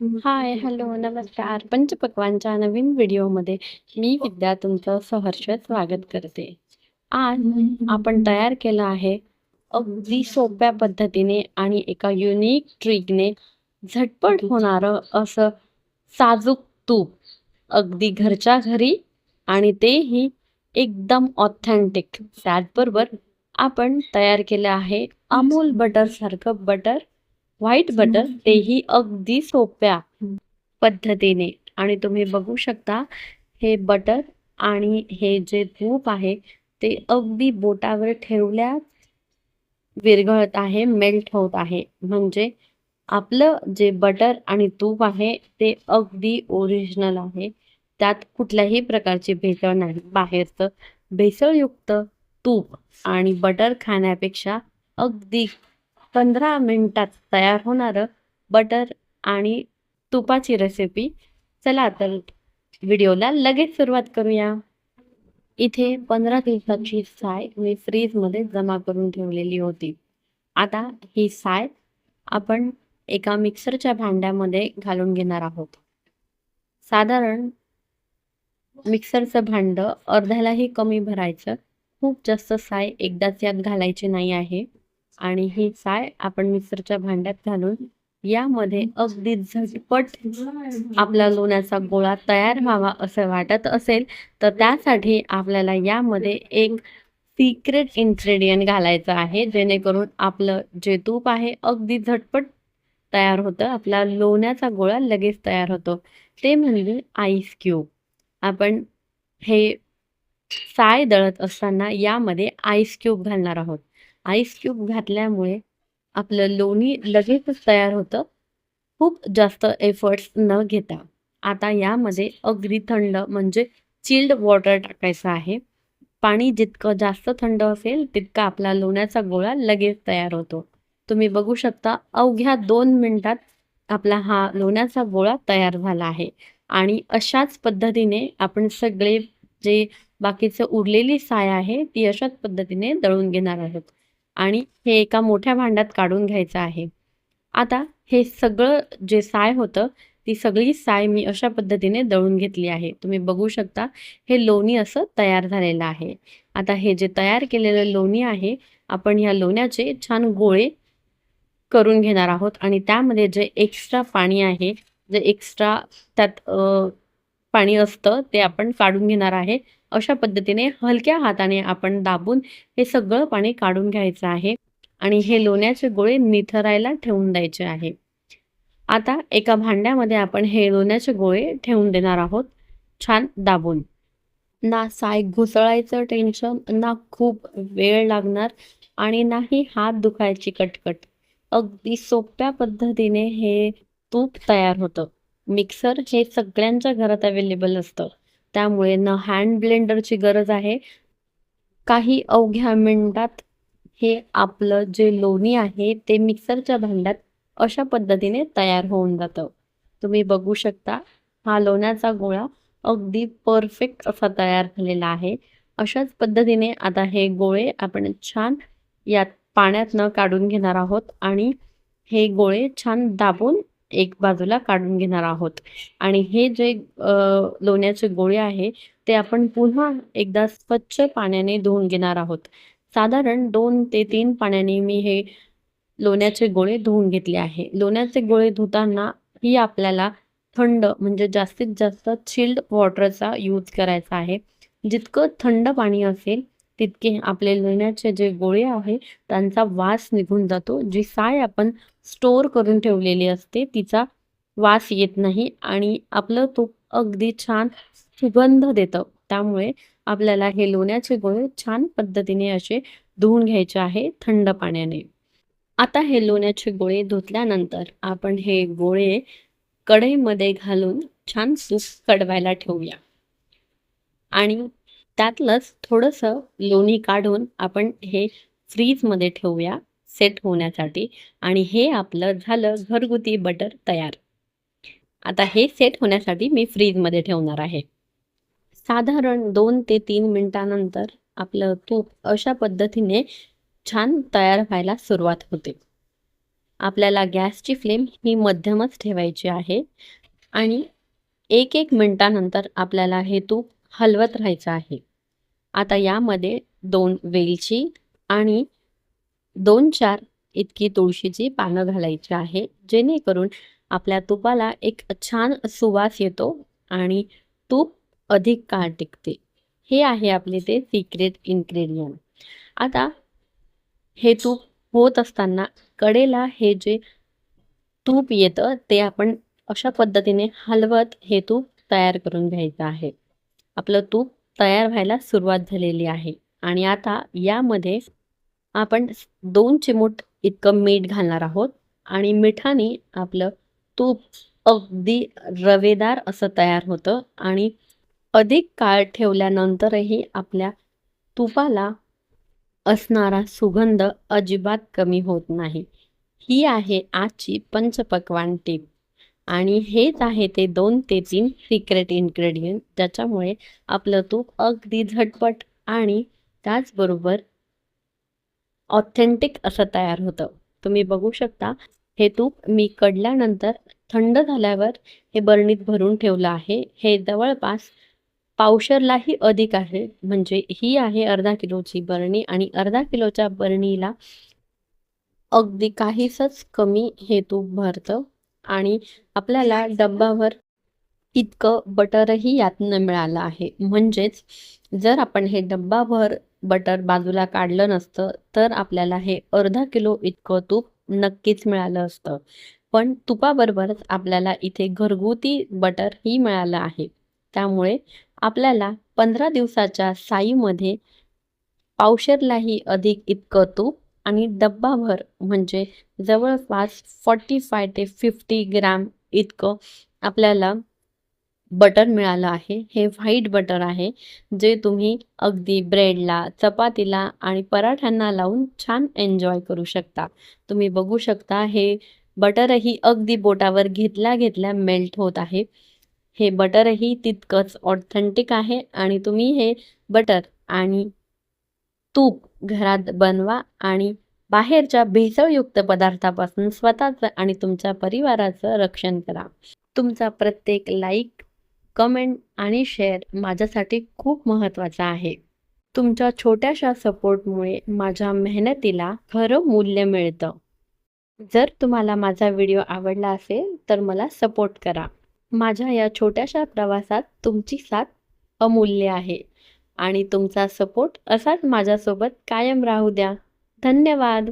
हाय, hello, नमस्कार. पंचपक्वान्नच्या नवीन व्हिडिओमध्ये मी विद्या तुमचं सहर्ष स्वागत करते. आज आपण तयार केलं आहे अगदी सोप्या पद्धतीने आणि एका युनिक ट्रिकने झटपट होणारं असं साजूक तूप. अगदी घरच्या घरी आणि तेही एकदम ऑथेंटिक. त्याचबरोबर आपण तयार केलं आहे अमूल बटर सारखं बटर, व्हाईट बटर तेही अगदी सोप्या पद्धतीने आणि तुम्ही बघू शकता हे बटर आणि हे जे तूप आहे ते अगदी बोटावर ठेवल्याच विरघळत आहे, मेल्ट होत आहे. म्हणजे आपलं जे बटर आणि तूप आहे ते अगदी ओरिजिनल आहे. त्यात कुठल्याही प्रकारची भेसळ नाही. बाहेरचं भेसळयुक्त तूप आणि बटर खाण्यापेक्षा अगदी पंधरा मिनटात तयार होणारं बटर आणि तुपाची रेसिपी. चला तर व्हिडिओला लगेच सुरुवात करूया. इथे 15 दिवसाची साय मी फ्रीजमध्ये जमा करून ठेवलेली होती. आता ही साय आपण एका मिक्सरच्या भांड्यामध्ये घालून घेणार आहोत. साधारण मिक्सरचं भांडं अर्ध्यालाही कमी भरायचं. खूप जास्त साय एकदाच यात घालायची नाही आहे आणि ही साय आपण मिक्सरच्या भांड्यात घालून यामध्ये अगदी झटपट आपला लोण्याचा गोळा तयार व्हावा असं वाटत असेल तर त्यासाठी आपल्याला यामध्ये एक सिक्रेट इन्ग्रेडियंट घालायचं आहे जेणेकरून आपलं जे तूप आहे अगदी झटपट तयार होतं. आपला लोण्याचा गोळा लगेच तयार होतो. ते म्हणजे आईस क्यूब. आपण हे साय दळत असताना यामध्ये आईस क्यूब घालणार आहोत. आईस क्यूब घातल्यामुळे आपलं लोणी लगेचच तयार होतं. खूप जास्त एफर्ट्स न घेता. आता यामध्ये अगदी थंड म्हणजे चिल्ड वॉटर टाकायचं आहे. पाणी जितकं जास्त थंड असेल तितका आपला लोण्याचा गोळा लगेच तयार होतो. तुम्ही बघू शकता अवघ्या दोन मिनिटात आपला हा लोण्याचा गोळा तयार झाला आहे आणि अशाच पद्धतीने आपण सगळे जे बाकीचं उरलेली साय आहे ती अशाच पद्धतीने दळून घेणार आहोत आणि हे एका मोठ्या भांड्यात काढून घ्यायचं आहे. आता हे सगळं जे साय होतं ती सगळी साय मी अशा पद्धतीने दळून घेतली आहे. तुम्ही बघू शकता हे लोणी असं तयार झालेलं आहे. आता हे जे तयार केलेलं लोणी आहे आपण ह्या लोण्याचे छान गोळे करून घेणार आहोत आणि त्यामध्ये जे एक्स्ट्रा पाणी आहे, जे एक्स्ट्रा त्यात पाणी असतं ते आपण काढून घेणार आहे. अशा पद्धतीने हलक्या हाताने आपण दाबून हे सगळं पाणी काढून घ्यायचं आहे आणि हे लोण्याचे गोळे निथरायला ठेवून द्यायचे आहे. आता एका भांड्यामध्ये आपण हे लोण्याचे गोळे ठेवून देणार आहोत छान दाबून. ना साय घुसळायचं टेन्शन, ना खूप वेळ लागणार आणि नाही हात दुखायची कटकट. अगदी सोप्या पद्धतीने हे तूप तयार होतं. मिक्सर हे सगळ्यांच्या घरात अवेलेबल असतं. त्यामुळे न हँड ब्लेंडरची गरज आहे. काही अवघ्या मिनिटात हे आपलं जे लोणी आहे ते मिक्सरच्या भांड्यात अशा पद्धतीने तयार होऊन जातं. तुम्ही बघू शकता हा लोण्याचा गोळा अगदी परफेक्ट असा तयार झालेला आहे. अशाच पद्धतीने आता हे गोळे आपण छान यात पाण्यातनं काढून घेणार आहोत आणि हे गोळे छान दाबून एक बाजूला काढून घेणार आहोत आणि हे जे लोण्याचे गोळे आहे ते आपण पुन्हा एकदा स्वच्छ पाण्याने धुवून घेणार आहोत. साधारण दोन ते तीन पाण्याने मी हे लोण्याचे गोळे धुवून घेतले आहे. लोण्याचे गोळे धुताना ही आपल्याला थंड म्हणजे जास्तीत जास्त चिल्ड वॉटरचा यूज करायचा आहे. जितकं थंड पाणी असेल तितके आपले लोण्याचे जे गोळे आहे त्यांचा वास निघून जातो. जी साय आपण स्टोअर करून ठेवलेली असते तिचा वास येत नाही आणि आपलं तूप अगदी छान सुगंध देतं. त्यामुळे आपल्याला हे लोण्याचे गोळे छान पद्धतीने असे धुवून घ्यायचे आहे थंड पाण्याने. आता हे लोण्याचे गोळे धुतल्यानंतर आपण हे गोळे कढईमध्ये घालून छान तूप कडवायला ठेवूया. आणि त्यातलंच थोडंसं लोणी काढून आपण हे फ्रीजमध्ये ठेवूया सेट होण्यासाठी आणि हे आपलं झालं घरगुती बटर तयार. आता हे सेट होण्यासाठी मी फ्रीजमध्ये ठेवणार आहे. साधारण दोन ते तीन मिनटानंतर आपलं तूप अशा पद्धतीने छान तयार व्हायला सुरुवात होते. आपल्याला गॅसची फ्लेम ही मध्यमच ठेवायची आहे आणि एक एक मिनटानंतर आपल्याला हे तूप हलवत राहायचं आहे आता यामध्ये दोन वेलची आणि दोन चार इतकी तुळशीची पानं घालायची आहे जेणेकरून आपल्या तुपाला एक छान सुवास येतो आणि तूप अधिक काळ टिकते. हे आहे आपले ते सिक्रेट इन्ग्रेडियंट आता हे तूप होत असताना कडेला हे जे तूप येतं ते आपण अशा पद्धतीने हलवत हे तूप तयार करून घ्यायचं आहे. आपलं तूप तयार व्हायला सुरुवात झालेली आहे. आणि आता यामध्ये आपण दोन चिमूट इतकं मीठ घालणार आहोत. आणि मिठाने आपलं तूप अगदी रवेदार असं तयार होतं. आणि अधिक काळ ठेवल्यानंतरही आपल्या तुपाला असणारा सुगंध अजिबात कमी होत नाही. ही आहे आजची पंचपक्वान टीप. आणि हेच आहे ते दोन ते तीन सिक्रेट इन्ग्रेडियंट ज्याच्यामुळे आपलं तूप अगदी झटपट आणि त्याचबरोबर ऑथेंटिक असं तयार होतं. तुम्ही बघू शकता हे तूप मी कडल्यानंतर थंड झाल्यावर हे बरणीत भरून ठेवलं आहे. हे जवळपास पावशरलाही अधिक आहे. म्हणजे ही आहे अर्धा किलोची बरणी आणि अर्धा किलोच्या बरणीला अगदी काहीसच कमी हे तूप भरतं. आणि आपल्याला डब्बावर इतकं बटरही यातनं मिळालं आहे. म्हणजेच जर आपण हे डब्बाभर बटर बाजूला काढलं नसतं तर आपल्याला हे अर्धा किलो इतकं तूप नक्कीच मिळालं असतं. पण तुपाबरोबरच आपल्याला इथे घरगुती बटर ही मिळालं आहे. त्यामुळे आपल्याला पंधरा दिवसाच्या साईमध्ये पावशेरलाही अधिक इतकं तूप आणि डब्बाभर म्हणजे जवळपास फॉर्टी फाय ते फिफ्टी ग्रॅम इतकं आपल्याला बटर मिळालं आहे. हे व्हाईट बटर आहे जे तुम्ही अगदी ब्रेडला चपातीला आणि पराठ्यांना लावून छान एन्जॉय करू शकता. तुम्ही बघू शकता हे बटरही अगदी बोटावर घेतल्या घेतल्या मेल्ट होत आहे. हे बटरही तितकंच ऑथेंटिक आहे आणि तुम्ही हे बटर आणि तूप घरात बनवा आणि बाहेरच्या भेसळयुक्त पदार्थापासून स्वतःचं आणि तुमच्या परिवाराचं रक्षण करा. तुमचा प्रत्येक लाईक कमेंट आणि शेअर माझ्यासाठी खूप महत्त्वाचा आहे. तुमच्या छोट्याशा सपोर्टमुळे माझ्या मेहनतीला खरं मूल्य मिळतं. जर तुम्हाला माझा व्हिडिओ आवडला असेल तर मला सपोर्ट करा. माझ्या या छोट्याशा प्रवासात तुमची साथ अमूल्य आहे. आणि तुमचा सपोर्ट असाच माझ्यासोबत कायम राहू द्या. धन्यवाद.